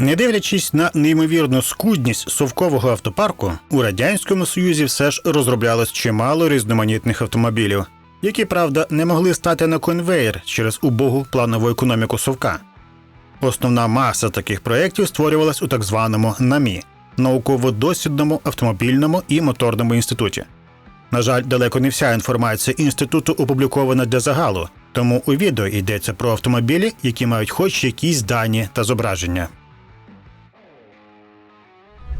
Не дивлячись на неймовірну скудність совкового автопарку, у радянському союзі все ж розроблялось чимало різноманітних автомобілів, які, правда, не могли стати на конвеєр через убогу планову економіку совка. Основна маса таких проєктів створювалась у так званому НАМІ науково-дослідному автомобільному і моторному інституті. На жаль, далеко не вся інформація інституту опублікована для загалу, тому у відео йдеться про автомобілі, які мають хоч якісь дані та зображення.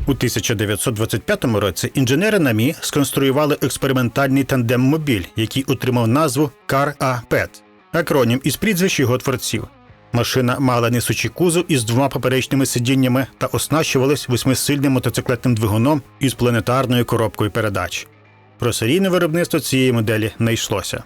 У 1925 році інженери НАМІ сконструювали експериментальний тандем-мобіль, який отримав назву Car A Pet, акронім із прізвищ його творців. Машина мала несучий кузов із двома поперечними сидіннями та оснащувалась восьмисильним мотоциклетним двигуном із планетарною коробкою передач. Про серійне виробництво цієї моделі не йшлося.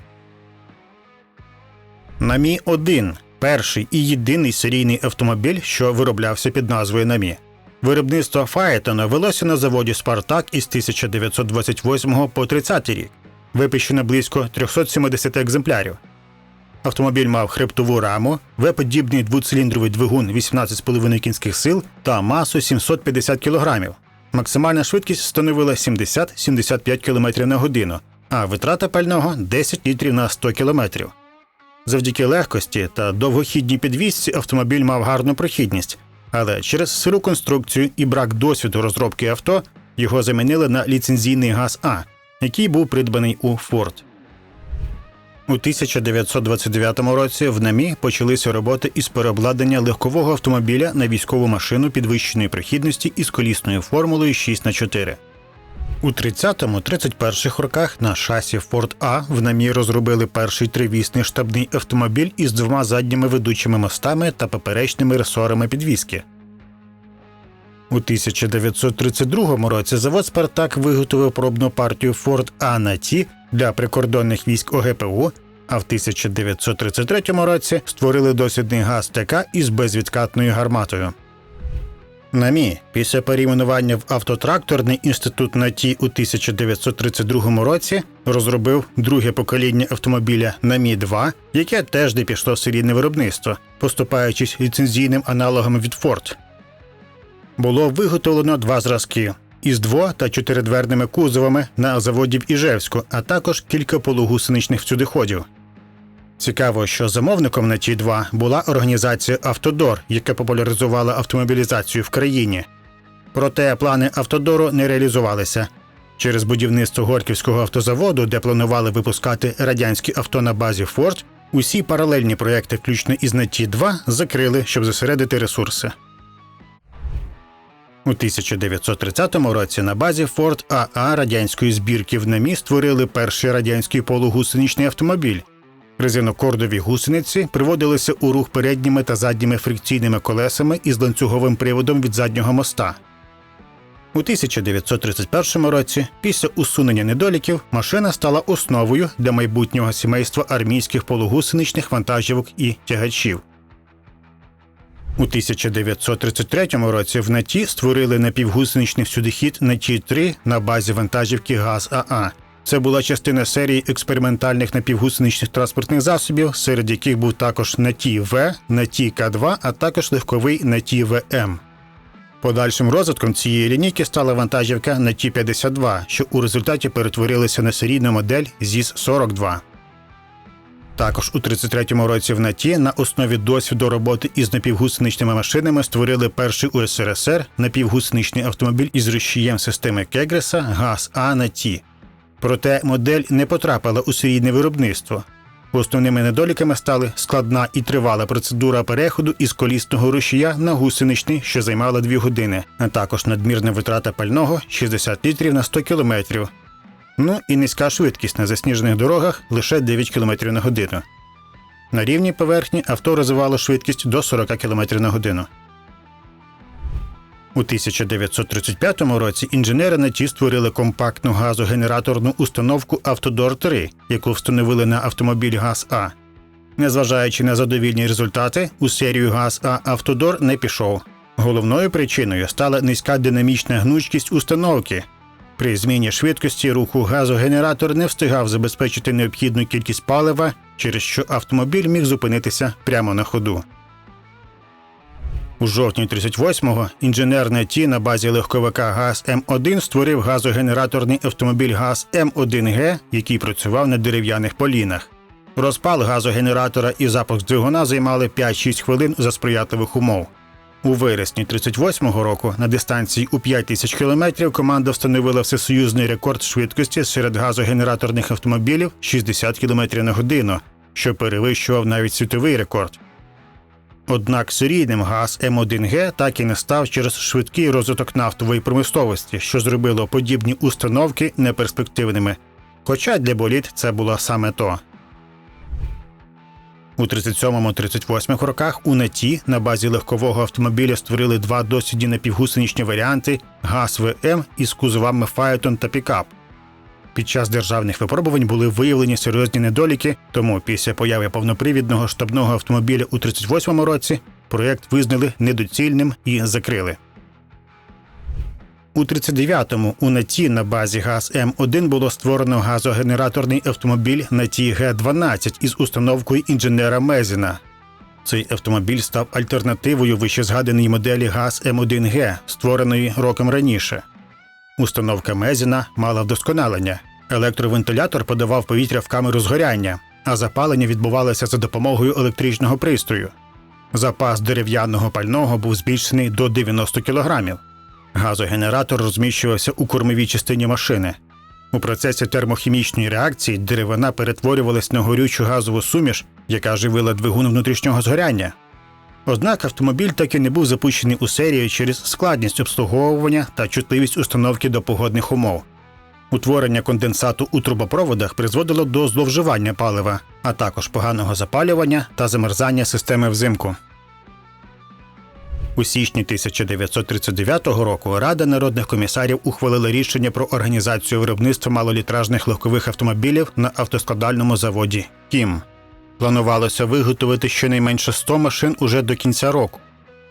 Намі 1 перший і єдиний серійний автомобіль, що вироблявся під назвою Намі. Виробництво Фаєтона велося на заводі Спартак із 1928 по 30 рік. Випущено близько 370 екземплярів. Автомобіль мав хребтову раму, В-подібний двоциліндровий двигун 18,5 кінських сил та масу 750 кг. Максимальна швидкість становила 70-75 км на годину, а витрата пального 10 літрів на 100 км. Завдяки легкості та довгохідній підвісці автомобіль мав гарну прохідність, але через сиру конструкцію і брак досвіду розробки авто його замінили на ліцензійний газ А, який був придбаний у Форд. У 1929 році в НАМІ почалися роботи із переобладнання легкового автомобіля на військову машину підвищеної прохідності із колісною формулою 6 х 4 у 30-31 роках на шасі Ford А в намі розробили перший тривісний штабний автомобіль із двома задніми ведучими мостами та поперечними ресорами підвіски. У 1932 році завод Спартак виготовив пробну партію Ford А на Ті для прикордонних військ ОГПУ, а в 1933 році створили дослідний газ ТК із безвідкатною гарматою. НАМІ після перейменування в автотракторний інститут НАТІ у 1932 році розробив друге покоління автомобіля НАМІ 2 яке теж не пішло в серійне виробництво, поступаючись ліцензійним аналогом від Ford. Було виготовлено два зразки із дво- та чотиридверними кузовами на заводі в Іжевську, а також кілька полугусеничних всюдиходів. Цікаво, що замовником на ті 2 була організація Автодор, яка популяризувала автомобілізацію в країні. Проте плани Автодору не реалізувалися. Через будівництво Горківського автозаводу, де планували випускати радянські авто на базі Ford, усі паралельні проекти, включно із наті 2 закрили, щоб зосередити ресурси. У 1930 році на базі Ford АА радянської збірки в НАМІ створили перший радянський полугусеничний автомобіль. Резинокордові гусениці приводилися у рух передніми та задніми фрикційними колесами із ланцюговим приводом від заднього моста. У 1931 році, після усунення недоліків, машина стала основою для майбутнього сімейства армійських полугусеничних вантажівок і тягачів. У 1933 році в НАТІ створили напівгусеничний всюдихід наті 3 на базі вантажівки ГАЗ АА. Це була частина серії експериментальних напівгусеничних транспортних засобів, серед яких був також наті В, наті К2, а також легковий наті ВМ. Подальшим розвитком цієї лінійки стала вантажівка наті 52 що у результаті перетворилася на серійну модель ЗІС-42. Також у 33-му році в НАТІ на основі досвіду роботи із напівгусеничними машинами створили перший у СРСР напівгусеничний автомобіль із рушієм системи Кегреса ГАЗ А НАТІ. Проте модель не потрапила у серійне виробництво. Основними недоліками стали складна і тривала процедура переходу із колісного рушія на гусеничний, що займала 2 години, а також надмірна витрата пального 60 літрів на 100 кілометрів. Ну і низька швидкість на засніжених дорогах лише 9 км на годину. На рівній поверхні авто розвивало швидкість до 40 км на годину. У 1935 році інженери НАТІ створили компактну газогенераторну установку Автодор 3, яку встановили на автомобіль ГАЗ А. Незважаючи на задовільні результати, у серію ГАЗ А Автодор не пішов. Головною причиною стала низька динамічна гнучкість установки. При зміні швидкості руху газогенератор не встигав забезпечити необхідну кількість палива, через що автомобіль міг зупинитися прямо на ходу. У жовтні 38-го інженерне ті на базі легковика ГАЗ М1 створив газогенераторний автомобіль ГАЗ М1Г, який працював на дерев'яних полінах. Розпал газогенератора і запуск двигуна займали 5-6 хвилин за сприятливих умов. У вересні 38-го року на дистанції у 5 тисяч кілометрів команда встановила всесоюзний рекорд швидкості серед газогенераторних автомобілів 60 км на годину, що перевищував навіть світовий рекорд. Однак серійним газ М1Г так і не став через швидкий розвиток нафтової промисловості, що зробило подібні установки неперспективними. Хоча для боліт це було саме то. У 37-38 роках у НАТІ на базі легкового автомобіля створили два досвідні напівгусеничні варіанти ГАЗ ВМ із кузовами Фаетон та Пікап. Під час державних випробувань були виявлені серйозні недоліки, тому після появи повнопривідного штабного автомобіля у 38-му році проєкт визнали недоцільним і закрили. У 39-му у НАТІ на базі ГАЗ М1 було створено газогенераторний автомобіль НАТІ Г-12 із установкою інженера Мезіна. Цей автомобіль став альтернативою вищезгаданій моделі ГАЗ М1Г, створеної роком раніше. Установка Мезіна мала вдосконалення. Електровентилятор подавав повітря в камеру згоряння, а запалення відбувалося за допомогою електричного пристрою. Запас дерев'яного пального був збільшений до 90 кілограмів. Газогенератор розміщувався у кормовій частині машини. У процесі термохімічної реакції деревина перетворювалась на горючу газову суміш, яка живила двигун внутрішнього згоряння. Однак автомобіль так і не був запущений у серію через складність обслуговування та чутливість установки до погодних умов. Утворення конденсату у трубопроводах призводило до зловживання палива, а також поганого запалювання та замерзання системи взимку. У січні 1939 року Рада народних комісарів ухвалила рішення про організацію виробництва малолітражних легкових автомобілів на автоскладальному заводі Кім. Планувалося виготовити щонайменше 100 машин уже до кінця року.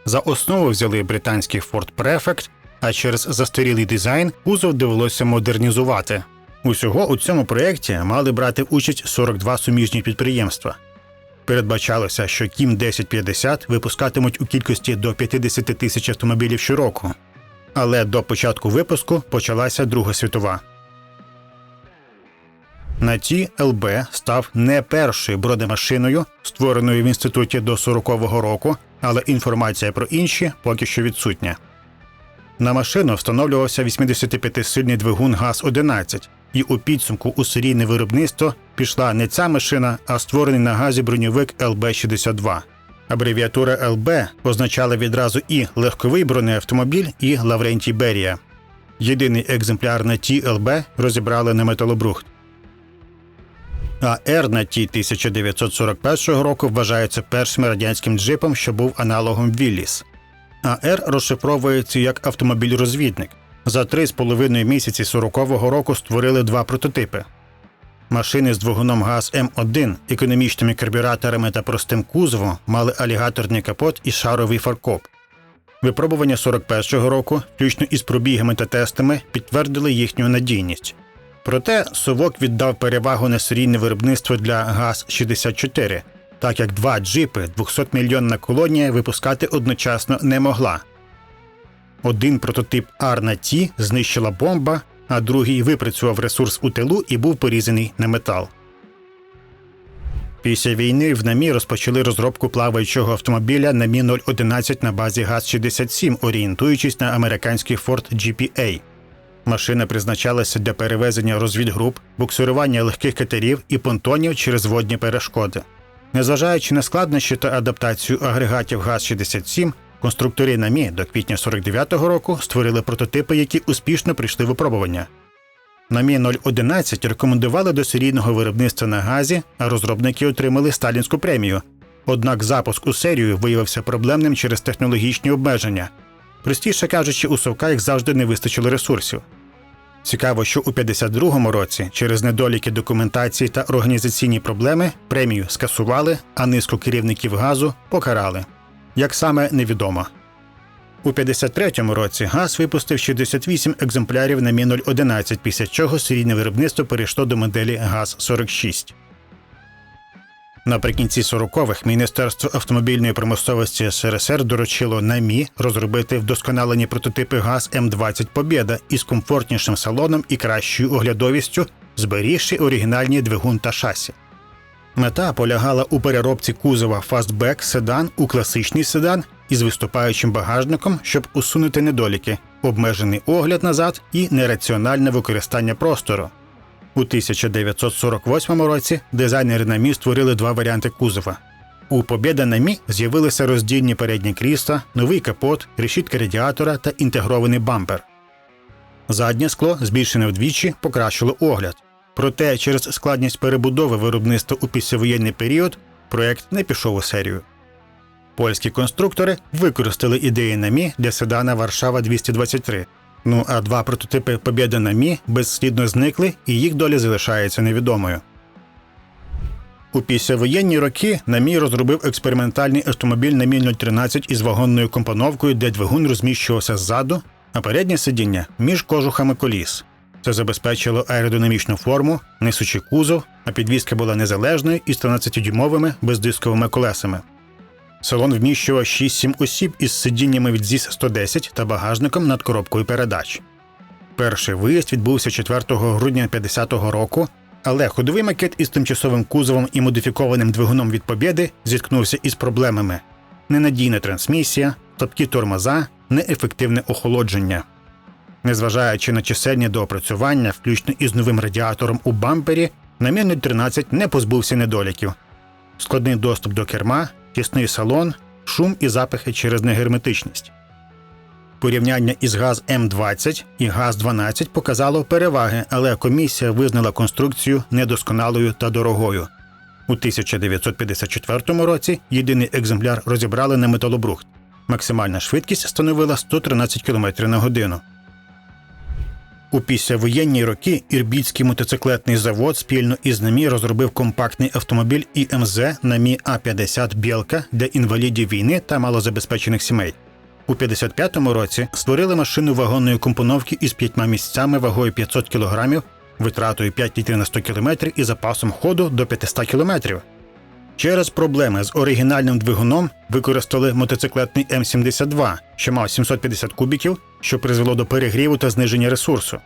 За основу взяли британський Ford Prefect, а через застарілий дизайн кузов довелося модернізувати. Усього у цьому проєкті мали брати участь 42 суміжні підприємства. Передбачалося, що Кім 1050 випускатимуть у кількості до 50 тисяч автомобілів щороку. Але до початку випуску почалася Друга світова. На ті ЛБ став не першою бронемашиною, створеною в інституті до 40-го року, але інформація про інші поки що відсутня. На машину встановлювався 85-сильний двигун ГАЗ-11, і у підсумку у серійне виробництво пішла не ця машина, а створений на газі броньовик ЛБ-62. Абревіатура ЛБ означала відразу і легковий бронеавтомобіль, і Лаврентій Берія. Єдиний екземпляр на ті ЛБ розібрали на металобрухт. А Р на ті 1941 року вважається першим радянським джипом, що був аналогом Вілліс. АР розшифровується як автомобіль-розвідник. За три з половиною місяці 40-го року створили два прототипи. Машини з двигуном ГАЗ М1, економічними карбюраторами та простим кузовом мали алігаторний капот і шаровий фаркоп. Випробування 41-го року, включно із пробігами та тестами, підтвердили їхню надійність. Проте Совок віддав перевагу на серійне виробництво для ГАЗ-64, так як два джипи 200-мільйонна колонія випускати одночасно не могла. Один прототип Арна Ті знищила бомба, а другий випрацював ресурс у тилу і був порізаний на метал. Після війни в намі розпочали розробку плаваючого автомобіля на Мі 011 на базі ГАЗ-67, орієнтуючись на американський Ford GPA. Машина призначалася для перевезення розвідгруп, буксирування легких катерів і понтонів через водні перешкоди. Незважаючи на складнощі та адаптацію агрегатів ГАЗ-67, конструктори НАМІ до квітня 49-го року створили прототипи, які успішно прийшли випробування. НАМІ 011 рекомендували до серійного виробництва на газі, а розробники отримали сталінську премію. Однак запуск у серію виявився проблемним через технологічні обмеження. Простіше кажучи, у Совка як завжди не вистачило ресурсів. Цікаво, що у 52-му році через недоліки документації та організаційні проблеми премію скасували, а низку керівників газу покарали. Як саме невідомо. У 53-му році ГАЗ випустив 68 екземплярів на Мі 011, після чого серійне виробництво перейшло до моделі ГАЗ-46. Наприкінці 40-х Міністерство автомобільної промисловості СРСР доручило НАМІ розробити вдосконалені прототипи ГАЗ М20 Побєда із комфортнішим салоном і кращою оглядовістю, зберігши оригінальні двигун та шасі. Мета полягала у переробці кузова фастбек седан у класичний седан із виступаючим багажником, щоб усунути недоліки, обмежений огляд назад і нераціональне використання простору. У 1948 році дизайнери НАМІ створили два варіанти кузова. У Побєда НАМІ з'явилися роздільні передні крісла, новий капот, решітка радіатора та інтегрований бампер. Заднє скло, збільшене вдвічі, покращило огляд. Проте через складність перебудови виробництва у післявоєнний період проект не пішов у серію. Польські конструктори використали ідеї НАМІ для седана Варшава 223. Ну а два прототипи Побєда НАМІ безслідно зникли, і їх доля залишається невідомою. У післявоєнні роки НАМІ розробив експериментальний автомобіль НАМІ 013 із вагонною компоновкою, де двигун розміщувався ззаду, а переднє сидіння між кожухами коліс. Це забезпечило аеродинамічну форму, несучий кузов, а підвізка була незалежною із 13-дюймовими бездисковими колесами. Салон вміщував 6-7 осіб із сидіннями від ЗІС 110 та багажником над коробкою передач. Перший виїзд відбувся 4 грудня 50-го року, але ходовий макет із тимчасовим кузовом і модифікованим двигуном від Побєди зіткнувся із проблемами: ненадійна трансмісія, топкі тормоза, неефективне охолодження. Незважаючи на чисельні доопрацювання, включно із новим радіатором у бампері, намірний 13 не позбувся недоліків: складний доступ до керма, тісний салон, шум і запахи через негерметичність. Порівняння із ГАЗ М20 і ГАЗ-12 показало переваги, але комісія визнала конструкцію недосконалою та дорогою. У 1954 році єдиний екземпляр розібрали на металобрухт. Максимальна швидкість становила 113 км на годину. У післявоєнні роки Ірбітський мотоциклетний завод спільно із НАМІ розробив компактний автомобіль ІМЗ НАМІ А-50 Білка для інвалідів війни та малозабезпечених сімей. У 55-му році створили машину вагонної компоновки із п'ятьма місцями вагою 500 кг, витратою 5 літрів на 100 км і запасом ходу до 500 км. Через проблеми з оригінальним двигуном використали мотоциклетний М72, що мав 750 кубіків, що призвело до перегріву та зниження ресурсу.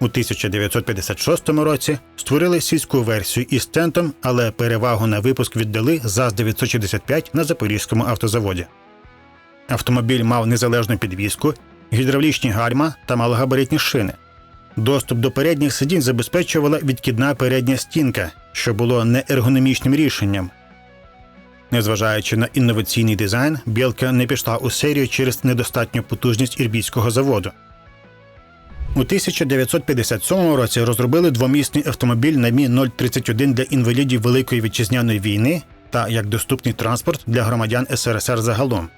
У 1956 році створили сільську версію із тентом, але перевагу на випуск віддали ЗАЗ-965 на Запорізькому автозаводі. Автомобіль мав незалежну підвізку, гідравлічні гальма та малогабаритні шини. Доступ до передніх сидінь забезпечувала відкидна передня стінка, що було неергономічним рішенням. Незважаючи на інноваційний дизайн, білка не пішла у серію через недостатню потужність ірбійського заводу. У 1957 році розробили двомісний автомобіль на Мі 031 для інвалідів Великої вітчизняної війни та як доступний транспорт для громадян СРСР загалом.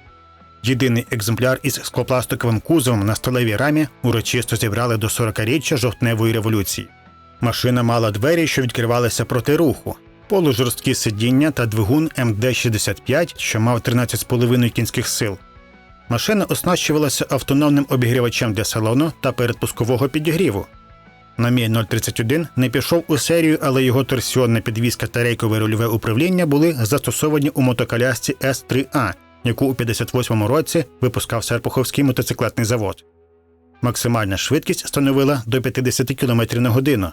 Єдиний екземпляр із склопластиковим кузовом на сталевій рамі урочисто зібрали до 40-річчя жовтневої революції. Машина мала двері, що відкривалися проти руху, полужорсткі сидіння та двигун МД-65, що мав 13,5 кінських сил. Машина оснащувалася автономним обігрівачем для салону та передпускового підігріву. На Мі 031 не пішов у серію, але його торсіонна підвізка та рейкове рульове управління були застосовані у мотоколясці С3А, яку у 58-му році випускав Серпуховський мотоциклетний завод. Максимальна швидкість становила до 50 км на годину.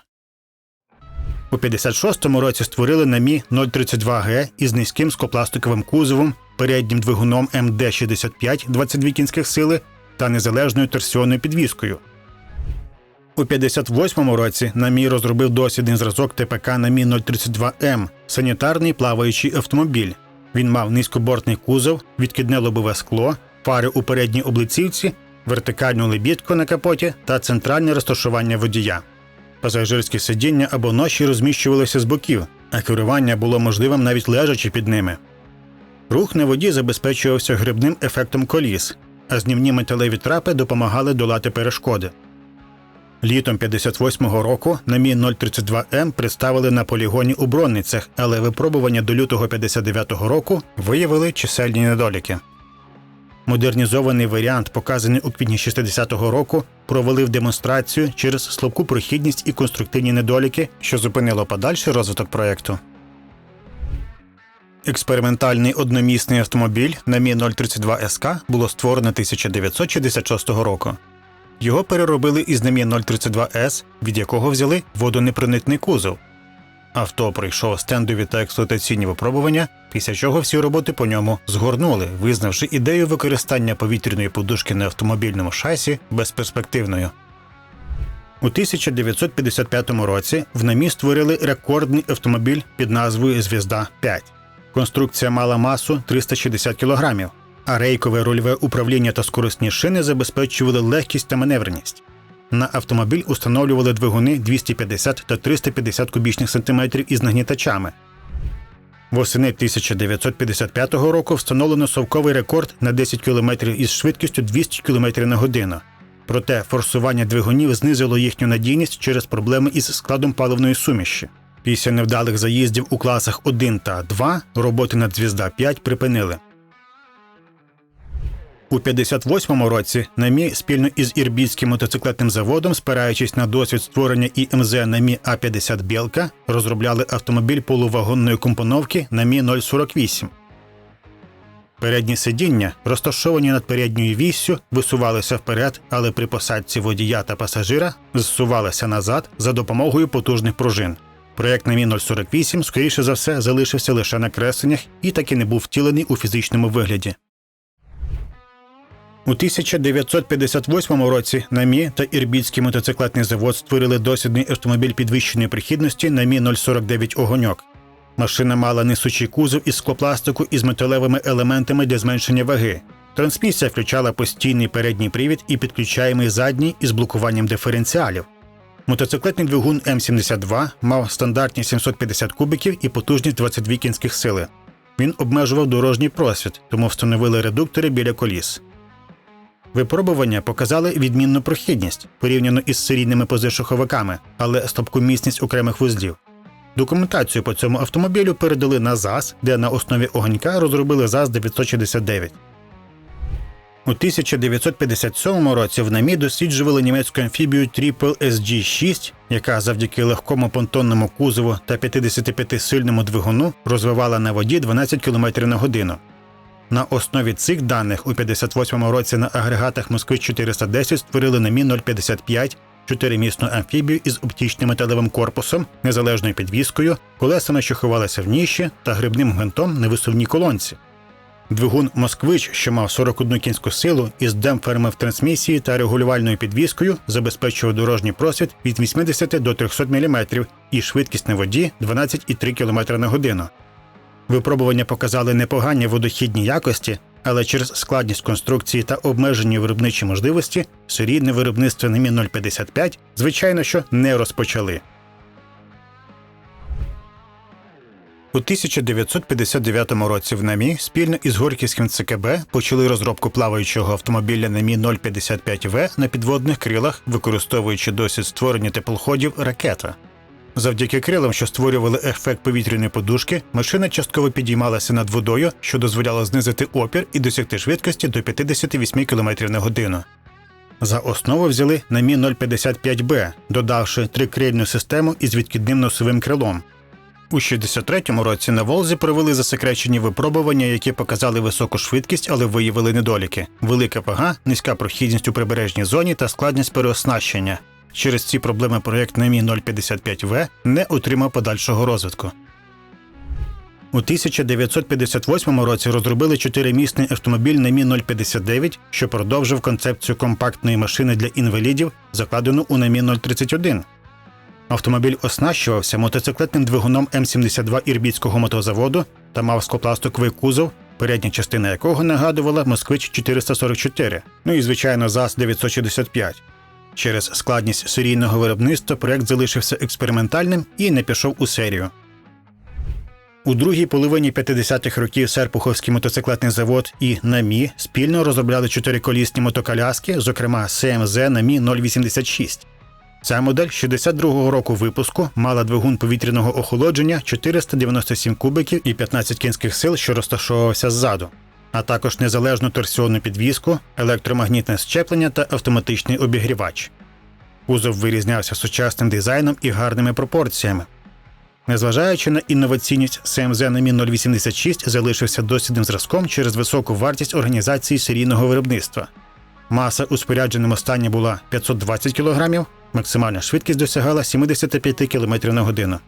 У 56-му році створили намі 032Г із низьким скопластиковим кузовом, переднім двигуном МД-65 22 кінських сили та незалежною торсіонною підвіскою. У 58-му році намі розробив дослідний зразок ТПК намі 032М санітарний плаваючий автомобіль. Він мав низькобортний кузов, відкидне лобове скло, фари у передній облицівці, вертикальну лебідку на капоті та центральне розташування водія. Пасажирські сидіння або ноші розміщувалися з боків, а керування було можливим навіть лежачи під ними. Рух на воді забезпечувався грибним ефектом коліс, а знімні металеві трапи допомагали долати перешкоди. Літом 58-го року на Мі 032М представили на полігоні у Бронницях, але випробування до лютого 59-го року виявили чисельні недоліки. Модернізований варіант, показаний у квітні 60-го року, провалив демонстрацію через слабку прохідність і конструктивні недоліки, що зупинило подальший розвиток проєкту. Експериментальний одномісний автомобіль на Мі 032 СК було створено 1966 року. Його переробили із Намі 032 С, від якого взяли водонепроникний кузов. Авто пройшло стендові та експлуатаційні випробування, після чого всі роботи по ньому згорнули, визнавши ідею використання повітряної подушки на автомобільному шасі безперспективною. У 1955 році в намі створили рекордний автомобіль під назвою Звізда 5. Конструкція мала масу 360 кг, а рейкове рульове управління та скоростні шини забезпечували легкість та маневреність. На автомобіль установлювали двигуни 250 та 350 кубічних сантиметрів із нагнітачами. Восени 1955 року встановлено совковий рекорд на 10 км із швидкістю 200 км на годину. Проте форсування двигунів знизило їхню надійність через проблеми із складом паливної суміші. Після невдалих заїздів у класах 1 та 2 роботи над «Звізда 5 припинили. У 58-му році НАМІ спільно із Ірбітським мотоциклетним заводом, спираючись на досвід створення ІМЗ НАМІ А50 Білка, розробляли автомобіль полувагонної компоновки НАМІ 048. Передні сидіння, розташовані над передньою віссю, висувалися вперед, але при посадці водія та пасажира зсувалися назад за допомогою потужних пружин. Проєкт НАМІ 048, скоріше за все, залишився лише на кресленнях і таки не був втілений у фізичному вигляді. У 1958 році НАМІ та Ірбітський мотоциклетний завод створили дослідний автомобіль підвищеної прихідності НАМІ 049 Огоньок. Машина мала несучий кузов із склопластику із металевими елементами для зменшення ваги. Трансмісія включала постійний передній привід і підключаємий задній із блокуванням диференціалів. Мотоциклетний двигун М72 мав стандартні 750 кубиків і потужність 22 кінських сили. Він обмежував дорожній просвіт, тому встановили редуктори біля коліс. Випробування показали відмінну прохідність порівняно із серійними позишуховиками, але слабку міцність окремих вузлів. Документацію по цьому автомобілю передали на ЗАЗ, де на основі огонька розробили ЗАЗ 969. У 1957 році в намі досліджували німецьку амфібію Triple SG6, яка завдяки легкому понтонному кузову та 55-сильному двигуну розвивала на воді 12 км на годину. На основі цих даних у 58-му році на агрегатах Москвич 410 створили на Мі 055 чотиримісну амфібію із оптичним металевим корпусом, незалежною підвіскою, колесами, що ховалися в ніші, та грибним гвинтом на висувній колонці. Двигун Москвич, що мав 41 кінську силу із демпферами в трансмісії та регулювальною підвіскою, забезпечував дорожній просвіт від 80 до 300 мм і швидкість на воді 12,3 км на годину. Випробування показали непогані водохідні якості, але через складність конструкції та обмежені виробничі можливості серійне виробництво на Мі 055, звичайно, що не розпочали. У 1959 році в НАМІ спільно із Горьківським ЦКБ почали розробку плаваючого автомобіля НАМІ 055В на підводних крилах, використовуючи досвід створення теплоходів ракета. Завдяки крилам, що створювали ефект повітряної подушки, машина частково підіймалася над водою, що дозволяло знизити опір і досягти швидкості до 58 км на годину. За основу взяли на Мі 055Б, додавши трикрильну систему із відкидним носовим крилом. У 63-му році на Волзі провели засекречені випробування, які показали високу швидкість, але виявили недоліки: велика вага, низька прохідність у прибережній зоні та складність переоснащення. Через ці проблеми проєкт НЕМІ 055В не отримав подальшого розвитку. У 1958 році розробили чотиримісний автомобіль НЕМІ 059, що продовжив концепцію компактної машини для інвалідів, закладену у НЕМІ 031. Автомобіль оснащувався мотоциклетним двигуном М72 Ірбітського мотозаводу та мав скопластиковий кузов, передня частина якого нагадувала Москвич 444, ну і звичайно ЗАЗ 965. Через складність серійного виробництва проект залишився експериментальним і не пішов у серію. У другій половині 50-х років Серпуховський мотоциклетний завод і НАМІ спільно розробляли чотириколісні мотоколяски, зокрема СМЗ НАМІ 086. Ця модель 62-го року випуску мала двигун повітряного охолодження 497 кубиків і 15 кінських сил, що розташовувався ззаду а також незалежну торсіонну підвіску, електромагнітне щеплення та автоматичний обігрівач. Кузов вирізнявся сучасним дизайном і гарними пропорціями. Незважаючи на інноваційність, СМЗ на Мі 086 залишився дослідним зразком через високу вартість організації серійного виробництва. Маса у спорядженому стані була 520 кг, максимальна швидкість досягала 75 км на годину.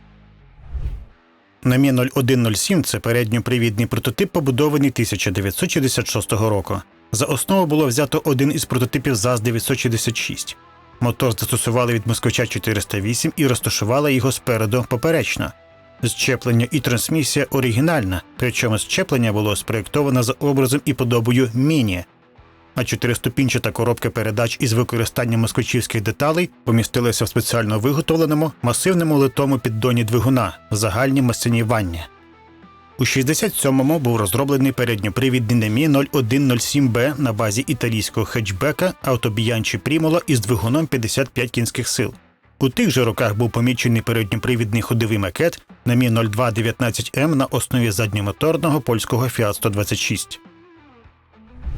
На Мі 0107 це передньопривідний прототип, побудований 1966 року. За основу було взято один із прототипів ЗАЗ-966. Мотор застосували від москвича 408 і розташували його спереду поперечно. Зчеплення і трансмісія оригінальна, причому зчеплення було спроєктовано за образом і подобою міні. А чотириступінчата коробка передач із використанням москвичівських деталей помістилася в спеціально виготовленому масивному литому піддоні двигуна в загальній масині ванні. У 67-му був розроблений передньопривідний Немі 0107B на базі італійського хетчбека автобіянчі Прімола із двигуном 55 кінських сил. У тих же роках був помічений передньопривідний ходовий макет Немі 0219М на основі задньомоторного польського Fiat 126.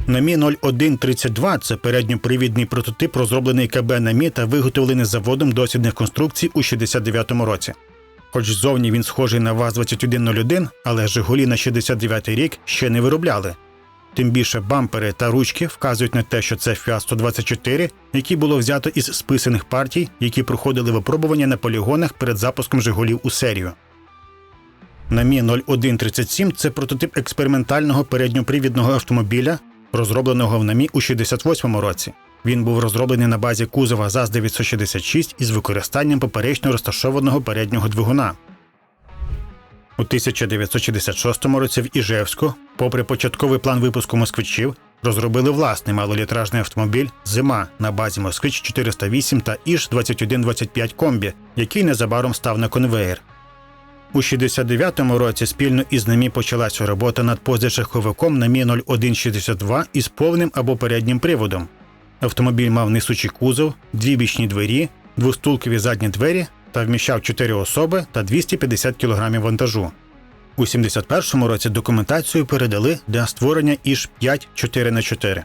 Намі 0132 це передньопривідний прототип, розроблений КБ Намі та виготовлений заводом дослідних конструкцій у 69-му році. Хоч зовні він схожий на ВАЗ-2101, але Жигулі на 69-й рік ще не виробляли. Тим більше бампери та ручки вказують на те, що це Fiat 124, який було взято із списаних партій, які проходили випробування на полігонах перед запуском Жигулів у серію. Намі 0137 це прототип експериментального передньопривідного автомобіля, розробленого в НАМІ у 68-му році. Він був розроблений на базі кузова ЗАЗ-966 із використанням поперечно розташованого переднього двигуна. У 1966 році в Іжевську, попри початковий план випуску москвичів, розробили власний малолітражний автомобіль Зима на базі Москвич 408 та Іж 2125 комбі, який незабаром став на конвеєр. У 69-му році спільно із НАМІ почалася робота над позашаховиком НАМІ 0162 із повним або переднім приводом. Автомобіль мав несучий кузов, дві бічні двері, двостулкові задні двері та вміщав 4 особи та 250 кг вантажу. У 71-му році документацію передали для створення іж 5 4х4.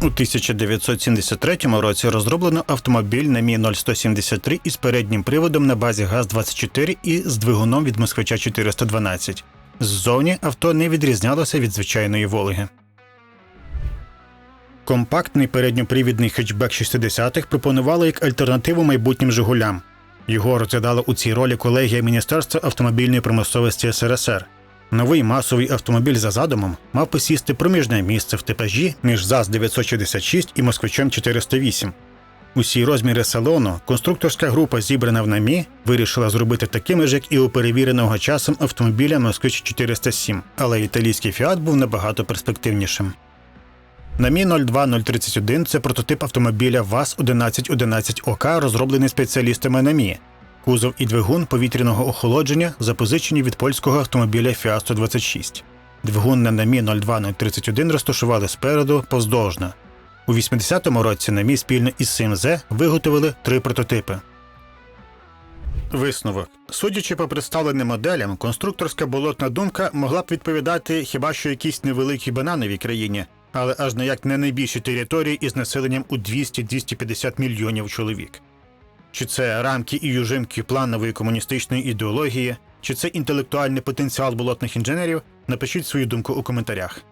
У 1973 році розроблено автомобіль на Мі 0173 із переднім приводом на базі ГАЗ-24 і з двигуном від Москвича 412. Ззовні авто не відрізнялося від звичайної Волги. Компактний передньопривідний хетчбек 60-х пропонували як альтернативу майбутнім Жигулям. Його розглядала у цій ролі колегія Міністерства автомобільної промисловості СРСР. Новий масовий автомобіль за задумом мав посісти проміжне місце в типажі між ЗАЗ-966 і Москвичем 408. Усі розміри салону конструкторська група, зібрана в НАМІ, вирішила зробити такими ж, як і у перевіреного часом автомобіля Москвич 407, але італійський Фіат був набагато перспективнішим. Намі 02031 це прототип автомобіля ВАЗ-1111 ОК, розроблений спеціалістами НАМІ. Кузов і двигун повітряного охолодження запозичені від польського автомобіля Fiat 126. Двигун на намі 02031 розташували спереду повздовжно. У 80-му році намі спільно із СМЗ виготовили три прототипи. Висновок. Судячи по представленим моделям, конструкторська болотна думка могла б відповідати хіба що якійсь невеликій банановій країні, але аж ніяк не найбільшій території із населенням у 200-250 мільйонів чоловік. Чи це рамки і южимки планової комуністичної ідеології, чи це інтелектуальний потенціал болотних інженерів, напишіть свою думку у коментарях.